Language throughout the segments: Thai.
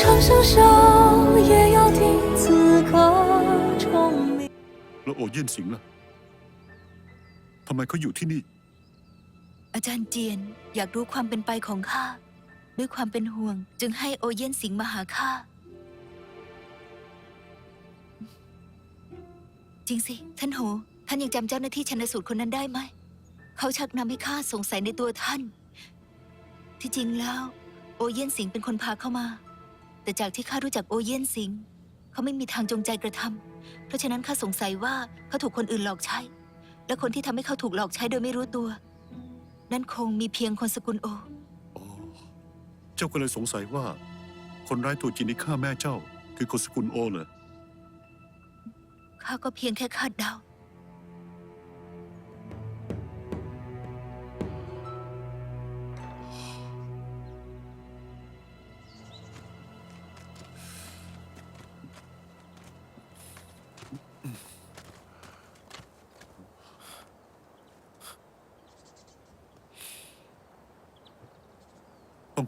长相守，也要听此刻钟鸣。 แล้วโอเยี่ยนสิงห์ล่ะทำไมเขาอยู่ที่นี่ อาจารย์เจียนอยากรู้ความเป็นไปของข้า ด้วยความเป็นห่วง จึงให้โอเยี่ยนสิงห์มาหาข้า จริงสิ ท่านโห ท่านยังจำเจ้าหน้าที่ชันสูตรคนนั้นได้ไหม เขาชักนำให้ข้าสงสัยในตัวท่าน ที่จริงแล้ว โอเยี่ยนสิงห์เป็นคนพาเข้ามา แต่จากที่ข้ารู้จักโอเยี่ยนสิงห์เขาไม่มีทางจงใจกระทำเพราะฉะนั้นข้าสงสัยว่าเขาถูกคนอื่นหลอกใช้ และคนที่ทำให้เขาถูกหลอกใช้โดยไม่รู้ตัว นั่นคงมีเพียงคนสกุลโออ๋อเจ้าก็เลยสงสัยว่า คนร้ายตัวจริงที่ฆ่าแม่เจ้า คือคนสกุลโอเหรอ ข้าก็เพียงแค่คาดเดา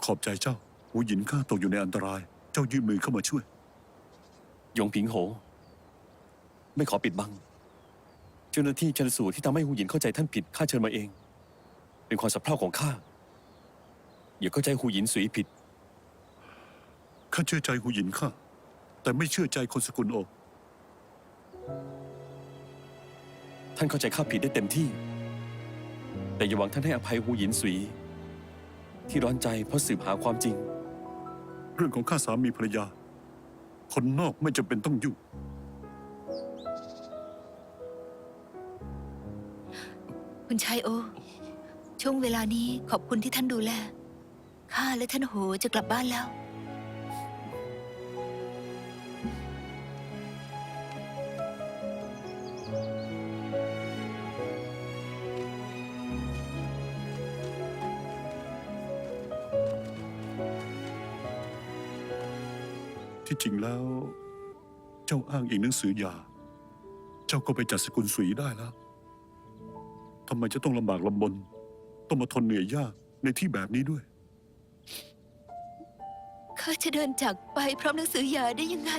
ขอบใจเจ้าหูหยินข้าตกอยู่ในอันตราย เจ้ายื่นมือเข้ามาช่วย หยงผิงโห ไม่ขอปิดบัง เจ้าหน้าที่ชันสูตรที่ทำให้หูหยินเข้าใจท่านผิดข้าเชิญมาเอง เป็นความสับเพร่าของข้าอย่าเข้าใจหูหยินสุยผิด ข้าเชื่อใจหูหยินข้าแต่ไม่เชื่อใจคนสกุลโอ ท่านเข้าใจข้าผิดได้เต็มที่ แต่อย่าหวังท่านให้อภัยหูหยินสุย ที่ร้อนใจเพราะสืบหาความจริง เรื่องของข้าสามีภรรยา คนนอกไม่จำเป็นต้องยุ่งคุณชายโอ ช่วงเวลานี้ขอบคุณที่ท่านดูแล ข้าและท่านโหจะกลับบ้านแล้ว ที่จริงแล้ว เจ้าอ้างอิงหนังสือหยาเจ้าก็ไปจัดสกุลสุยได้แล้วทำไมจะต้องลำบากลำบน ต้องมาทนเหนื่อยยากในที่แบบนี้ด้วย ข้าจะเดินจากไปพร้อมหนังสือหยาได้ยังไง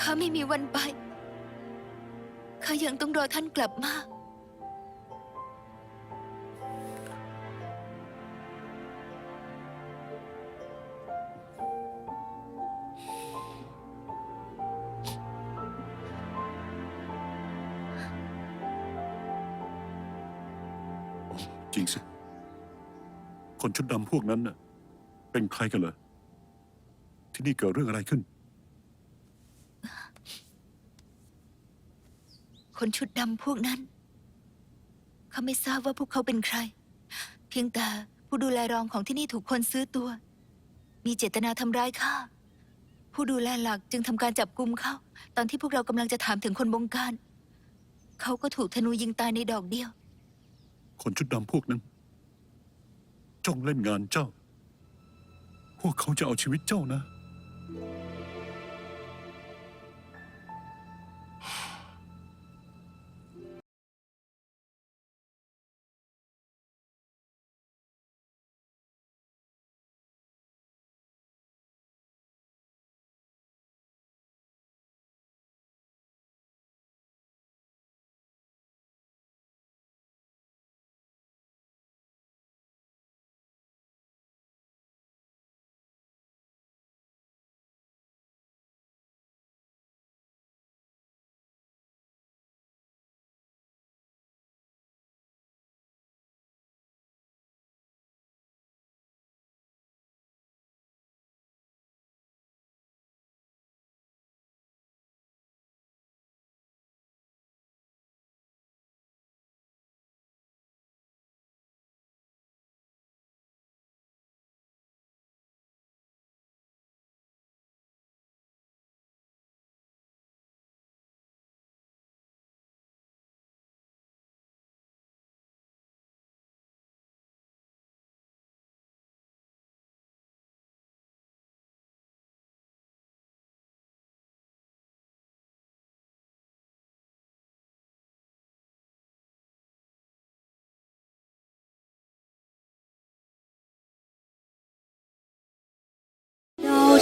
ข้าไม่มีวันไป ข้ายังต้องรอท่านกลับมา จริงสิ คนชุดดำพวกนั้นน่ะ เป็นใครกันเหรอ ที่นี่เกิดเรื่องอะไรขึ้น คนชุดดำพวกนั้น เขาไม่ทราบว่าพวกเขาเป็นใคร เพียงแต่ผู้ดูแลรองของที่นี่ถูกคนซื้อตัว มีเจตนาทำร้ายข้า ผู้ดูแลหลักจึงทำการจับกุมเขา ตอนที่พวกเรากำลังจะถามถึงคนบงการ เขาก็ถูกธนูยิงตายในดอกเดียว คนชุดดำพวกนั้น จ้องเล่นงานเจ้า พวกเขาจะเอาชีวิตเจ้านะ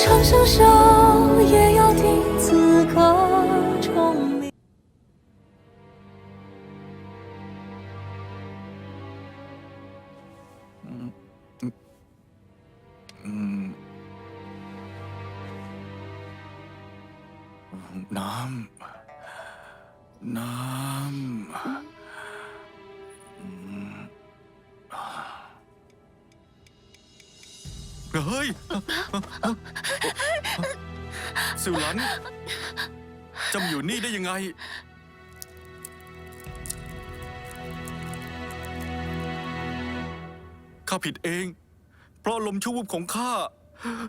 长相守也要听此刻虫鸣嗯嗯嗯南南 เฮ้ยสิวหลันจำอยู่นี่ได้ยังไง ข้าผิดเอง เพราะลมชั่ววูบของข้า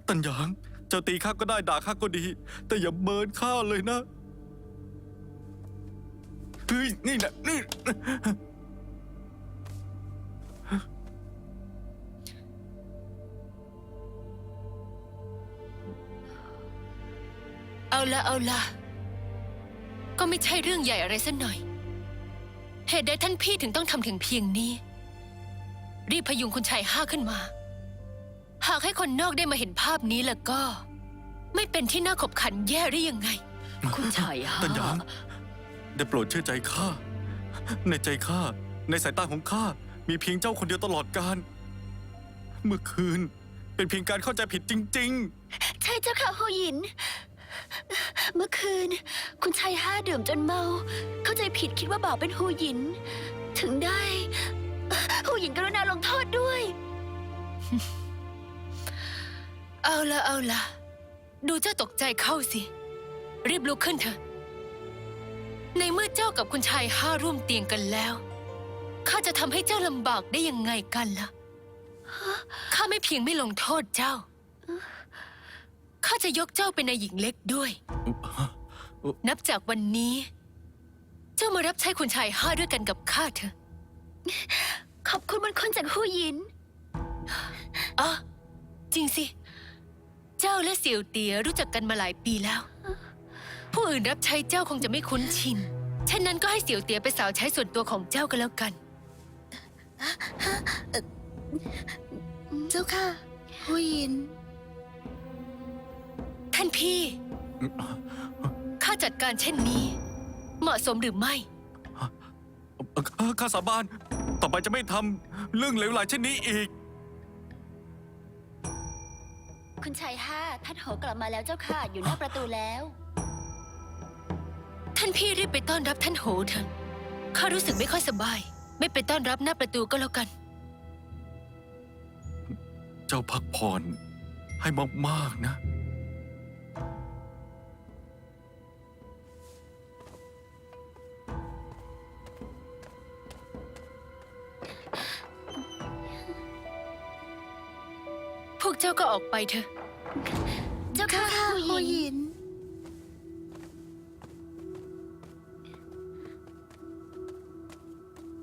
ตันหยาง เจ้าตีข้าก็ได้ด่าข้าก็ดี แต่อย่าเบินข้าเลยนะ เฮ้ย นี่นะนี่ เอาละเอาละก็ไม่ใช่เรื่องใหญ่อะไรสักหน่อย เหตุใดท่านพี่ถึงต้องทำถึงเพียงนี้ รีบพยุงคุณชายห้าขึ้นมา หากให้คนนอกได้มาเห็นภาพนี้แล้วก็ ไม่เป็นที่น่าขบขันแย่หรือยังไง คุณชายฮะตันหยางได้โปรดเชื่อใจข้า ในใจข้า ในสายตาของข้า มีเพียงเจ้าคนเดียวตลอดกาลเมื่อคืน เป็นเพียงการเข้าใจผิดจริง ใช่เจ้าค่ะหูหยิน เมื่อคืน คุณชายห้าดื่มจนเมา เข้าใจผิดคิดว่าบ่าวเป็นหูหยิน ถึงได้หูหยินกรุณาลงโทษด้วย เอาละเอาละดูเจ้าตกใจเข้าสิ รีบลุกขึ้นเถอะ ในเมื่อเจ้ากับคุณชายห้าร่วมเตียงกันแล้วข้าจะทำให้เจ้าลำบากได้ยังไงกันล่ะข้าไม่เพียงไม่ลงโทษเจ้า ข้าจะยกเจ้าเป็นนายหญิงเล็กด้วยๆนับจากวันนี้ เจ้ามารับใช้คุณชายห้าด้วยกันกับข้าเถอะขอบคุณมันคนจากหูหยินอ๋อจริงสิ เจ้าและเสี่ยวเตียรู้จักกันมาหลายปีแล้ว ผู้อื่นรับใช้เจ้าคงจะไม่คุ้นชินฉะนั้นก็ให้เสี่ยวเตียไปนสาวใช้ส่วนตัวของเจ้ากันแล้วกัน เจ้าค่ะหูหยิน ท่านพี่ ข้าจัดการเช่นนี้ เหมาะสมหรือไม่ ข้าสาบาน ต่อไปจะไม่ทำเรื่องเหลวไหลเช่นนี้อีก คุณชายห้าท่านโหกลับมาแล้วเจ้าค่ะ อยู่หน้าประตูแล้ว ท่านพี่รีบไปต้อนรับท่านโหเถอะข้ารู้สึกไม่ค่อยสบาย ไม่ไปต้อนรับหน้าประตูก็แล้วกัน เจ้าพักผ่อนให้มากๆนะ เจ้าก็ออกไปเถอะ เจ้าค่ะหูหยิน